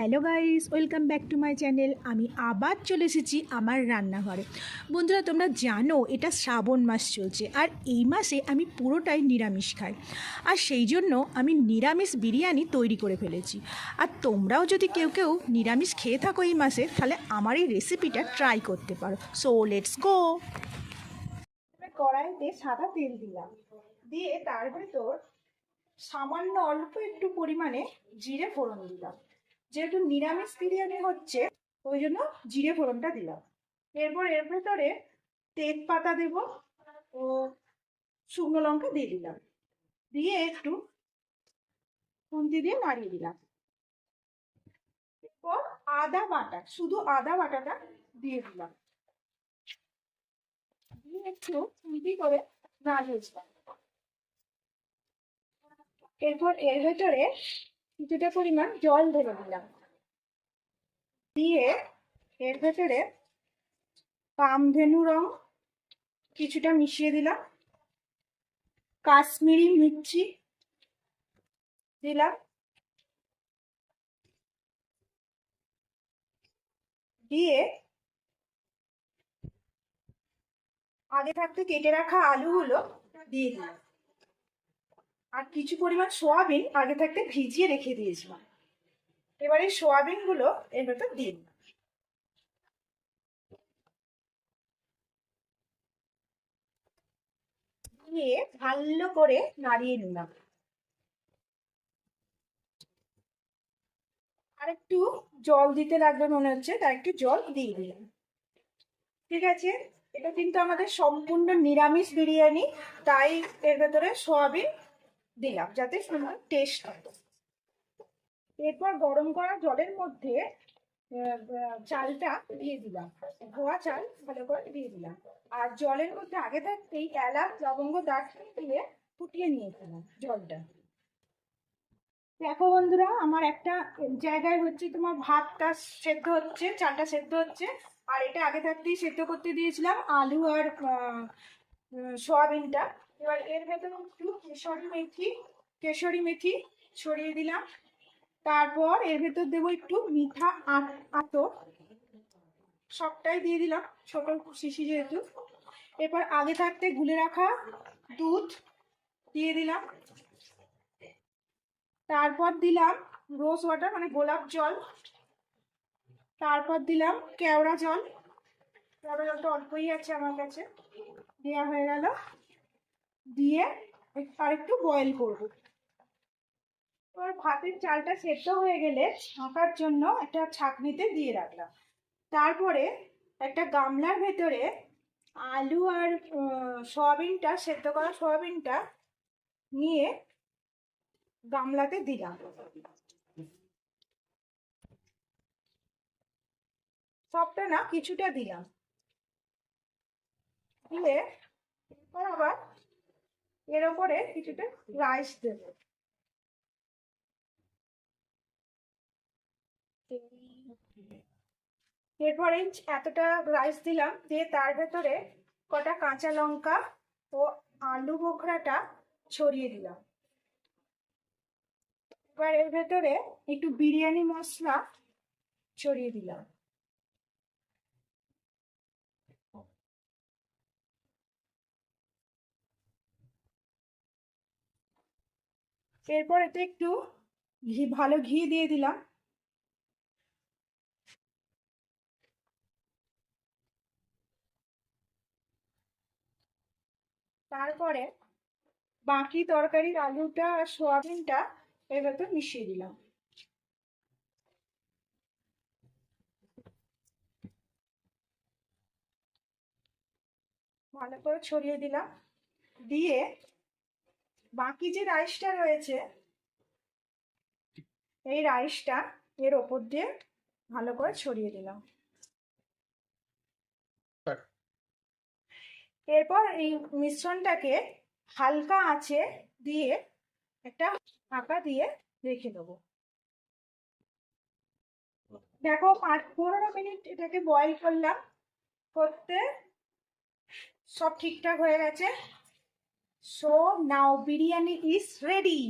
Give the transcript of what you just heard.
Hello guys, welcome back to my channel. আমি আবার চলে এসেছি আমার রান্নাঘরে। বন্ধুরা, তোমরা জানো, এটা শ্রাবণ মাস চলছে, আর এই মাসে আমি পুরোটাই নিরামিষ খাই। আর সেই জন্য আমি নিরামিষ বিরিয়ানি তৈরি করে ফেলেছি। আর তোমরাও যদি কেউ কেউ নিরামিষ খেয়ে থাকো এই মাসে, তাহলে আমার এই রেসিপিটা ট্রাই করতে পারো। সো লেটস গো কড়াইতে সাদা তেল দিলাম। দিয়ে তার ভেতর সামান্য অল্প একটু পরিমাণে জিরে ফোড়ন দিলাম। যেহেতু নিরামিষ বিরিয়ানি হচ্ছে, ওই জন্য জিরে ফোড়নটা দিলাম। এরপর এর ভেতরে তেজপাতা দেব ও শুকনো লঙ্কা দিয়ে দিলাম। দিয়ে একটু খুন্তি দিয়ে নাড়িয়ে দিলাম। এরপর আদা বাটা, শুধু আদা বাটাটা দিয়ে দিলাম। দিয়ে একটু খুন্তি করে নাড়িয়ে দিলাম। এরপর এর ভেতরে কিছুটা পরিমাণ জল ঢেলে দিলাম। দিয়ে এর ভেতরে কামধেনু রং কিছুটা মিশিয়ে দিলাম। কাশ্মীরি মির্চি দিলাম। দিয়ে আগে থাকতে কেটে রাখা আলুগুলো দিয়ে দিলাম। আর কিছু পরিমাণ সোয়াবিন আগে থাকতে ভিজিয়ে রেখে দিয়েছিলাম। এবারে সোয়াবিনগুলো এর ভেতর দিলাম। দিয়ে ভালো করে নাড়িয়ে নিলাম। আর একটু জল দিতে লাগবে মনে হচ্ছে তার একটু জল দিয়ে দিলাম। ঠিক আছে, এটা কিন্তু আমাদের সম্পূর্ণ নিরামিষ বিরিয়ানি, তাই এর ভেতরে সোয়াবিন দিলাম যাতে সুন্দর টেস্ট হয়। এরপর গরম করা জলের মধ্যে চালটা দিয়ে দিলাম। ধোয়া চাল ভালো করে দিয়ে দিলাম। আর জলের মধ্যে আগে থাকতেই এলাচ, লবঙ্গ, দারচিনি দিয়ে ফুটিয়ে নিয়েছিলাম জলটা। দেখো বন্ধুরা, আমার একটা জায়গায় হচ্ছে তোমার ভাতটা সেদ্ধ হচ্ছে, চালটা সেদ্ধ হচ্ছে। আর এটা আগে থাকতেই সেদ্ধ করতে দিয়েছিলাম আলু আর সয়াবিনটা। এবার এর ভেতরে একটু কেশরি মেথি কেশরি মেথি ছড়িয়ে দিলাম। তারপর এর ভেতর দেবো একটু মিঠা আতর। সবটাই দিয়ে দিলাম ছোট শিশি যেহেতু। এরপর আগে থাকতে গুলে রাখা দুধ দিয়ে দিলাম। তারপর দিলাম রোজ ওয়াটার মানে গোলাপ জল। তারপর দিলাম কেওড়া জল। কেওড়া জলটা অল্পই আছে আমার কাছে দেওয়া হয়ে গেল। দিয়ে আর একটু বয়েল করব। এবার ভাতের চালটা সেদ্ধ হয়ে গেলে ছাঁকার জন্য একটা ছাঁকনিতে দিয়ে রাখলাম। তারপরে একটা গামলার ভেতরে আলু আর সয়াবিনটা, সেদ্ধ করা সয়াবিনটা নিয়ে গামলাতে দিলাম। সবটা না কিছুটা দিলাম। দিয়ে এরপর আবার এর ওপরে কিছুটা রাইস দেবো। এরপরে এতটা রাইস দিলাম, দিয়ে তার ভেতরে কটা কাঁচা লঙ্কা ও আলু বোখরাটা ছড়িয়ে দিলাম। এবার এর ভেতরে একটু বিরিয়ানি মশলা ছড়িয়ে দিলাম। এরপর এতে একটু ঘি, ভালো ঘি দিয়ে দিলাম। তারপরে বাকি তরকারির আলুটা আর সোয়াবিনটা এর ভেতর মিশিয়ে দিলাম। ভালো করে ছড়িয়ে দিলাম। দিয়ে বাকি যে রাইসটা রয়েছে, এই রাইসটা এর ওপর দিয়ে ভালো করে ছড়িয়ে দিলাম। এরপর এই মিশ্রণটাকে হালকা আঁচে দিয়ে একটা ঢাকা দিয়ে রেখে দেবো। দেখো পাঁচ পনেরো মিনিট এটাকে বয়েল করলাম, করতে সব ঠিকঠাক হয়ে গেছে। So now biryani is ready